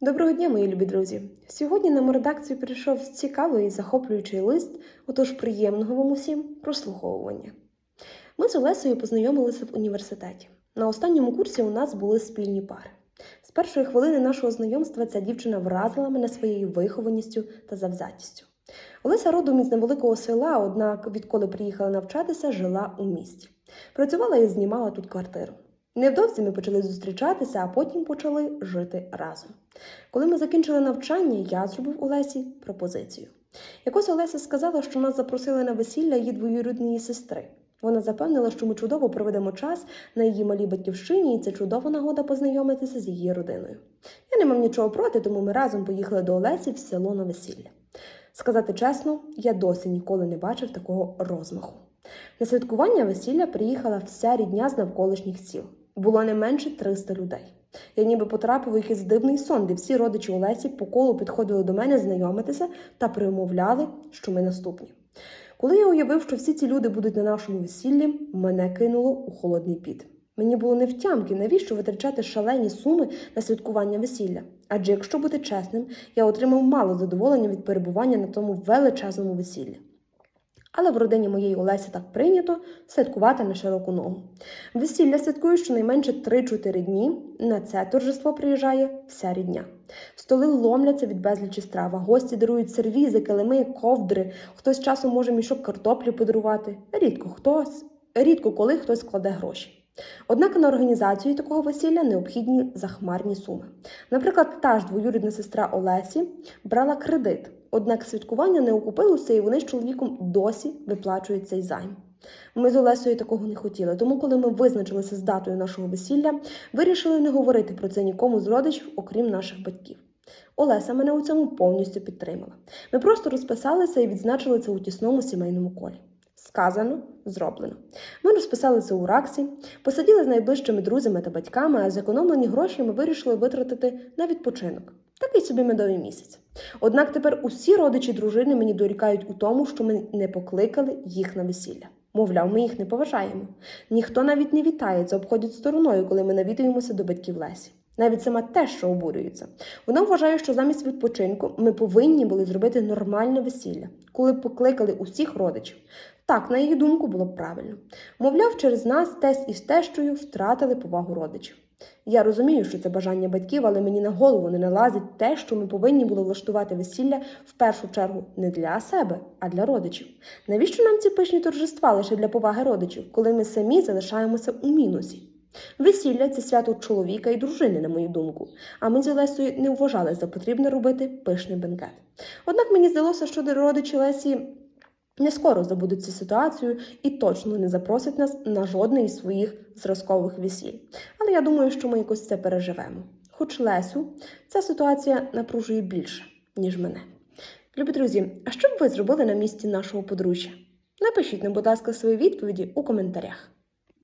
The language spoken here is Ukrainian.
Доброго дня, мої любі друзі! Сьогодні нам у редакцію прийшов цікавий і захоплюючий лист, отож приємного вам усім прослуховування. Ми з Олесею познайомилися в університеті. На останньому курсі у нас були спільні пари. З першої хвилини нашого знайомства ця дівчина вразила мене своєю вихованістю та завзятістю. Олеся родом із невеликого села, однак, відколи приїхала навчатися, жила у місті. Працювала і знімала тут квартиру. Невдовзі ми почали зустрічатися, а потім почали жити разом. Коли ми закінчили навчання, я зробив Олесі пропозицію. Якось Олеся сказала, що нас запросили на весілля її двоюрідної сестри. Вона запевнила, що ми чудово проведемо час на її малій батьківщині, і це чудова нагода познайомитися з її родиною. Я не мав нічого проти, тому ми разом поїхали до Олесі в село на весілля. Сказати чесно, я досі ніколи не бачив такого розмаху. На святкування весілля приїхала вся рідня з навколишніх сіл. Було не менше 300 людей. Я ніби потрапив у якийсь дивний сон, де всі родичі Олесі по колу підходили до мене знайомитися та примовляли, що ми наступні. Коли я уявив, що всі ці люди будуть на нашому весіллі, мене кинуло у холодний піт. Мені було не втямки, навіщо витрачати шалені суми на святкування весілля. Адже, якщо бути чесним, я отримав мало задоволення від перебування на тому величезному весіллі. Але в родині моєї Олесі так прийнято святкувати на широку ногу. Весілля святкує щонайменше 3-4 дні. На це торжество приїжджає вся рідня. Столи ломляться від безлічі страв, гості дарують сервізи, килими, ковдри. Хтось часом може мішок картоплі подарувати. Рідко хтось, рідко коли хтось кладе гроші. Однак на організацію такого весілля необхідні захмарні суми. Наприклад, та ж двоюрідна сестра Олесі брала кредит, однак святкування не окупилося, і вони з чоловіком досі виплачують цей займ. Ми з Олесою такого не хотіли, тому коли ми визначилися з датою нашого весілля, вирішили не говорити про це нікому з родичів, окрім наших батьків. Олеся мене у цьому повністю підтримала. Ми просто розписалися і відзначили це у тісному сімейному колі. Сказано, зроблено. Ми розписалися у Раксі, посиділи з найближчими друзями та батьками, а зекономлені гроші ми вирішили витратити на відпочинок. Такий собі медовий місяць. Однак тепер усі родичі дружини мені дорікають у тому, що ми не покликали їх на весілля. Мовляв, ми їх не поважаємо. Ніхто навіть не вітається, обходять стороною, коли ми навідуємося до батьків Лесі. Навіть сама те, що обурюється. Вона вважає, що замість відпочинку ми повинні були зробити нормальне весілля, коли покликали усіх родичів. Так, на її думку, було б правильно. Мовляв, через нас тесть із тещою втратили повагу родичів. Я розумію, що це бажання батьків, але мені на голову не налазить те, що ми повинні були влаштувати весілля в першу чергу не для себе, а для родичів. Навіщо нам ці пишні торжества лише для поваги родичів, коли ми самі залишаємося у мінусі? Весілля це свято чоловіка і дружини, на мою думку, а ми з Олесою не вважали за потрібне робити пишний бенкет. Однак мені здалося, що родичі Лесі не скоро забудуть цю ситуацію і точно не запросять нас на жодне із своїх зразкових весіль. Але я думаю, що ми якось це переживемо. Хоч Лесю ця ситуація напружує більше, ніж мене. Любі друзі, а що б ви зробили на місці нашого подружжя? Напишіть нам, будь ласка, свої відповіді у коментарях.